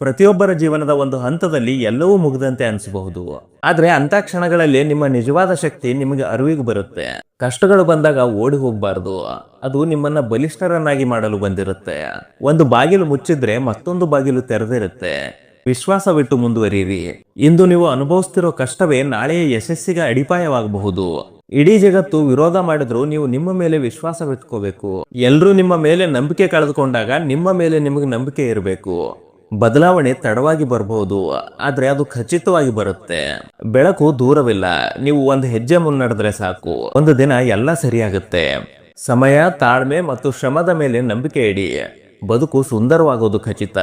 ಪ್ರತಿಯೊಬ್ಬರ ಜೀವನದ ಒಂದು ಹಂತದಲ್ಲಿ ಎಲ್ಲವೂ ಮುಗಿದಂತೆ ಅನಿಸಬಹುದು. ಆದ್ರೆ ಅಂತ ಕ್ಷಣಗಳಲ್ಲಿ ನಿಮ್ಮ ನಿಜವಾದ ಶಕ್ತಿ ನಿಮಗೆ ಅರಿವಿಗೆ ಬರುತ್ತೆ. ಕಷ್ಟಗಳು ಬಂದಾಗ ಓಡಿ ಹೋಗಬಾರ್ದು. ಅದು ನಿಮ್ಮನ್ನ ಬಲಿಷ್ಠರನ್ನಾಗಿ ಮಾಡಲು ಬಂದಿರುತ್ತೆ. ಒಂದು ಬಾಗಿಲು ಮುಚ್ಚಿದ್ರೆ ಮತ್ತೊಂದು ಬಾಗಿಲು ತೆರೆದಿರುತ್ತೆ. ವಿಶ್ವಾಸವಿಟ್ಟು ಮುಂದುವರಿಯಿರಿ. ಇಂದು ನೀವು ಅನುಭವಿಸ್ತಿರೋ ಕಷ್ಟವೇ ನಾಳೆಯ ಯಶಸ್ಸಿಗೆ ಅಡಿಪಾಯವಾಗಬಹುದು. ಇಡೀ ಜಗತ್ತು ವಿರೋಧ ಮಾಡಿದ್ರು ನೀವು ನಿಮ್ಮ ಮೇಲೆ ವಿಶ್ವಾಸವಿಟ್ಕೋಬೇಕು ಎಲ್ಲರೂ ನಿಮ್ಮ ಮೇಲೆ ನಂಬಿಕೆ ಕಳೆದುಕೊಂಡಾಗ ನಿಮ್ಮ ಮೇಲೆ ನಿಮಗೆ ನಂಬಿಕೆ ಇರಬೇಕು. ಬದಲಾವಣೆ ತಡವಾಗಿ ಬರಬಹುದು ಆದ್ರೆ ಅದು ಖಚಿತವಾಗಿ ಬರುತ್ತೆ. ಬೆಳಕು ದೂರವಿಲ್ಲ, ನೀವು ಒಂದು ಹೆಜ್ಜೆ ಮುನ್ನಡೆದ್ರೆ ಸಾಕು. ಒಂದು ದಿನ ಎಲ್ಲ ಸರಿಯಾಗುತ್ತೆ. ಸಮಯ ತಾಳ್ಮೆ ಮತ್ತು ಶ್ರಮದ ಮೇಲೆ ನಂಬಿಕೆ ಇಡಿ. ಬದುಕು ಸುಂದರವಾಗೋದು ಖಚಿತ.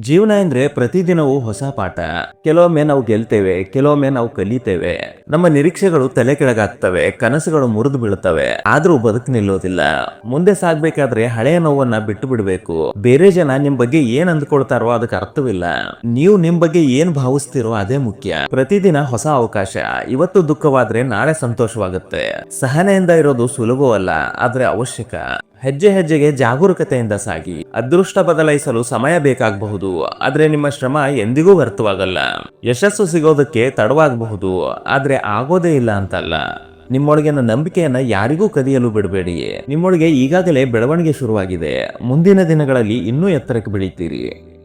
ಜೀವನ ಅಂದ್ರೆ ಪ್ರತಿದಿನವೂ ಹೊಸ ಪಾಠ. ಕೆಲವೊಮ್ಮೆ ನಾವು ಗೆಲ್ತೇವೆ, ಕೆಲವೊಮ್ಮೆ ನಾವು ಕಲಿತೇವೆ. ನಮ್ಮ ನಿರೀಕ್ಷೆಗಳು ತಲೆ ಕೆಳಗಾಗ್ತವೆ, ಕನಸುಗಳು ಮುರಿದು ಬೀಳ್ತವೆ ಆದ್ರೂ ಬದುಕು ನಿಲ್ಲೋದಿಲ್ಲ. ಮುಂದೆ ಸಾಗ್ಬೇಕಾದ್ರೆ ಹಳೆಯ ನೋವನ್ನ ಬಿಟ್ಟು ಬಿಡಬೇಕು. ಬೇರೆ ಜನ ನಿಮ್ ಬಗ್ಗೆ ಏನ್ ಅಂದ್ಕೊಳ್ತಾರೋ ಅದಕ್ಕೆ ಅರ್ಥವಿಲ್ಲ. ನೀವು ನಿಮ್ ಬಗ್ಗೆ ಏನ್ ಭಾವಿಸ್ತಿರೋ ಅದೇ ಮುಖ್ಯ. ಪ್ರತಿದಿನ ಹೊಸ ಅವಕಾಶ. ಇವತ್ತು ದುಃಖವಾದ್ರೆ ನಾಳೆ ಸಂತೋಷವಾಗುತ್ತೆ. ಸಹನೆಯಿಂದ ಇರೋದು ಸುಲಭವಲ್ಲ, ಆದ್ರೆ ಅವಶ್ಯಕ. ಹೆಜ್ಜೆ ಹೆಜ್ಜೆಗೆ ಜಾಗರೂಕತೆಯಿಂದ ಸಾಗಿ, ಅದೃಷ್ಟ ಬದಲಾಯಿಸಲು ಸಮಯ ಬೇಕಾಗಬಹುದು, ಆದ್ರೆ ನಿಮ್ಮ ಶ್ರಮ ಎಂದಿಗೂ ವ್ಯರ್ಥವಾಗಲ್ಲ. ಯಶಸ್ಸು ಸಿಗೋದಕ್ಕೆ ತಡವಾಗಬಹುದು, ಆದ್ರೆ ಆಗೋದೇ ಇಲ್ಲ ಅಂತಲ್ಲ. ನಿಮ್ಮೊಳಗಿನ ನಂಬಿಕೆಯನ್ನ ಯಾರಿಗೂ ಕದಿಯಲು ಬಿಡಬೇಡಿ. ನಿಮ್ಮೊಳಗೆ ಈಗಾಗಲೇ ಬೆಳವಣಿಗೆ ಶುರುವಾಗಿದೆ. ಮುಂದಿನ ದಿನಗಳಲ್ಲಿ ಇನ್ನೂ ಎತ್ತರಕ್ಕೆ ಬೆಳೀತೀರಿ.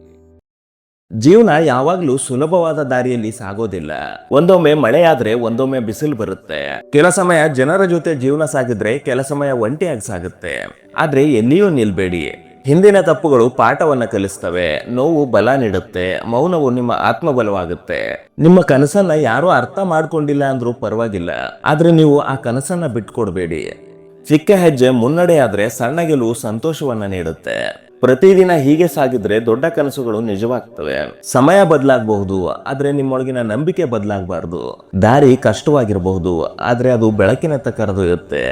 ಜೀವನ ಯಾವಾಗ್ಲೂ ಸುಲಭವಾದ ದಾರಿಯಲ್ಲಿ ಸಾಗೋದಿಲ್ಲ. ಒಂದೊಮ್ಮೆ ಮಳೆಯಾದ್ರೆ ಒಂದೊಮ್ಮೆ ಬಿಸಿಲು ಬರುತ್ತೆ. ಕೆಲ ಸಮಯ ಜನರ ಜೊತೆ ಜೀವನ ಸಾಗಿದ್ರೆ ಕೆಲ ಸಮಯ ಒಂಟಿಯಾಗಿ ಸಾಗುತ್ತೆ. ಆದ್ರೆ ಎಲ್ಲಿಯೂ ನಿಲ್ಬೇಡಿ. ಹಿಂದಿನ ತಪ್ಪುಗಳು ಪಾಠವನ್ನ ಕಲಿಸ್ತವೆ. ನೋವು ಬಲ ನೀಡುತ್ತೆ. ಮೌನವು ನಿಮ್ಮ ಆತ್ಮಬಲವಾಗುತ್ತೆ. ನಿಮ್ಮ ಕನಸನ್ನ ಯಾರು ಅರ್ಥ ಮಾಡ್ಕೊಂಡಿಲ್ಲ ಅಂದ್ರೂ ಪರವಾಗಿಲ್ಲ. ಆದ್ರೆ ನೀವು ಆ ಕನಸನ್ನ ಬಿಟ್ಕೊಡ್ಬೇಡಿ. ಚಿಕ್ಕ ಹೆಜ್ಜೆ ಮುನ್ನಡೆಯಾದ್ರೆ ಸಣ್ಣ ಗೆಲುವು ಸಂತೋಷವನ್ನ ನೀಡುತ್ತೆ. ಪ್ರತಿದಿನ ಹೀಗೆ ಸಾಗಿದ್ರೆ ದೊಡ್ಡ ಕನಸುಗಳು ನಿಜವಾಗ್ತವೆ. ಸಮಯ ಬದಲಾಗಬಹುದು, ಆದ್ರೆ ನಿಮ್ಮೊಳಗಿನ ನಂಬಿಕೆ ಬದಲಾಗಬಾರ್ದು. ದಾರಿ ಕಷ್ಟವಾಗಿರಬಹುದು, ಆದ್ರೆ ಅದು ಬೆಳಕಿನತ್ತ ಕರೆದೊಯ್ಯುತ್ತೆ.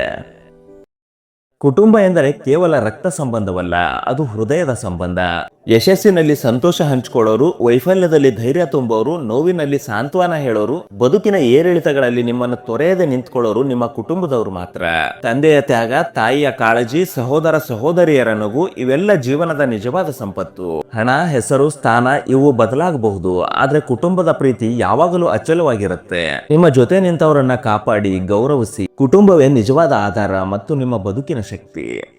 ಕುಟುಂಬ ಎಂದರೆ ಕೇವಲ ರಕ್ತ ಸಂಬಂಧವಲ್ಲ, ಅದು ಹೃದಯದ ಸಂಬಂಧ. ಯಶಸ್ಸಿನಲ್ಲಿ ಸಂತೋಷ ಹಂಚಿಕೊಳ್ಳೋರು, ವೈಫಲ್ಯದಲ್ಲಿ ಧೈರ್ಯ ತುಂಬೋರು, ನೋವಿನಲ್ಲಿ ಸಾಂತ್ವನ ಹೇಳೋರು, ಬದುಕಿನ ಏರಿಳಿತಗಳಲ್ಲಿ ನಿಮ್ಮನ್ನು ತೊರೆಯದೆ ನಿಂತ್ಕೊಳ್ಳೋರು ನಿಮ್ಮ ಕುಟುಂಬದವರು ಮಾತ್ರ. ತಂದೆಯ ತ್ಯಾಗ, ತಾಯಿಯ ಕಾಳಜಿ, ಸಹೋದರ ಸಹೋದರಿಯರ ನಗು, ಇವೆಲ್ಲ ಜೀವನದ ನಿಜವಾದ ಸಂಪತ್ತು. ಹಣ, ಹೆಸರು, ಸ್ಥಾನ ಇವು ಬದಲಾಗಬಹುದು, ಆದ್ರೆ ಕುಟುಂಬದ ಪ್ರೀತಿ ಯಾವಾಗಲೂ ಅಚಲವಾಗಿರುತ್ತೆ. ನಿಮ್ಮ ಜೊತೆ ನಿಂತವರನ್ನ ಕಾಪಾಡಿ, ಗೌರವಿಸಿ, ಕುಟುಂಬವೇ ನಿಜವಾದ ಆಧಾರ ಮತ್ತು ನಿಮ್ಮ ಬದುಕಿನ ಶಕ್ತಿ.